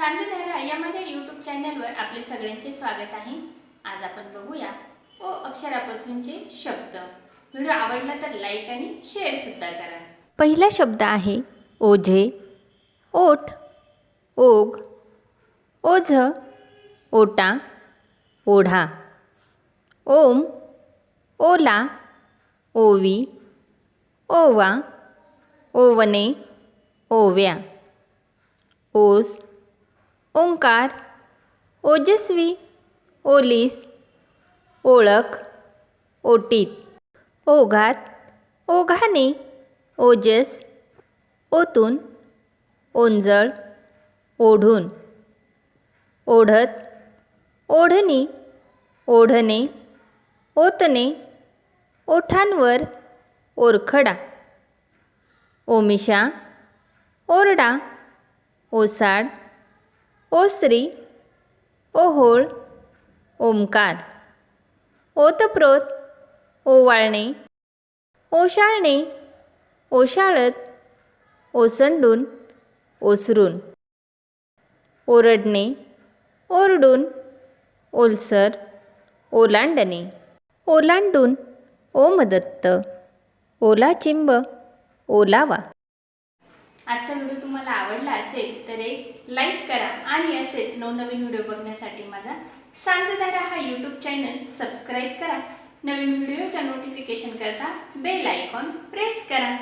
सांजेधारा या माझ्या यूट्यूब चॅनलवर आपले सगळ्यांचे स्वागत आहे. आज आपण बघूया ओ अक्षरापासूनचे शब्द. व्हिडिओ आवडला तर लाईक आणि शेअर सुद्धा करा. पहिला शब्द आहे ओझे. ओठ ओघ ओझ ओटा ओढा. ओम ओला ओवी ओवा ओवने ओव्या. ओस ओंकार ओजस्वी ओलीस ओळख ओटीत ओघात ओघाने ओजस ओतून ओंजळ ओढून ओढत ओढणी ओढणे ओतणे ओठांवर ओरखडा ओमिशा ओरडा ओसाड ओसरी ओहोळ ओंकार ओतप्रोत ओवाळणे ओशाळणे ओशाळत ओसंडून ओसरून ओरडणे ओरडून ओलसर ओलांडणे ओलांडून ओमदत्त ओला चिंब ओलावा आजचा व्हिडिओ तुम्हाला आवडला असेल तर एक लाईक करा आणि असेच नवनवीन व्हिडिओ बघण्यासाठी माझा सांजधारा हा यूट्यूब चॅनल सबस्क्राईब करा. नवीन व्हिडिओच्या नोटिफिकेशन करता बेल आयकॉन प्रेस करा.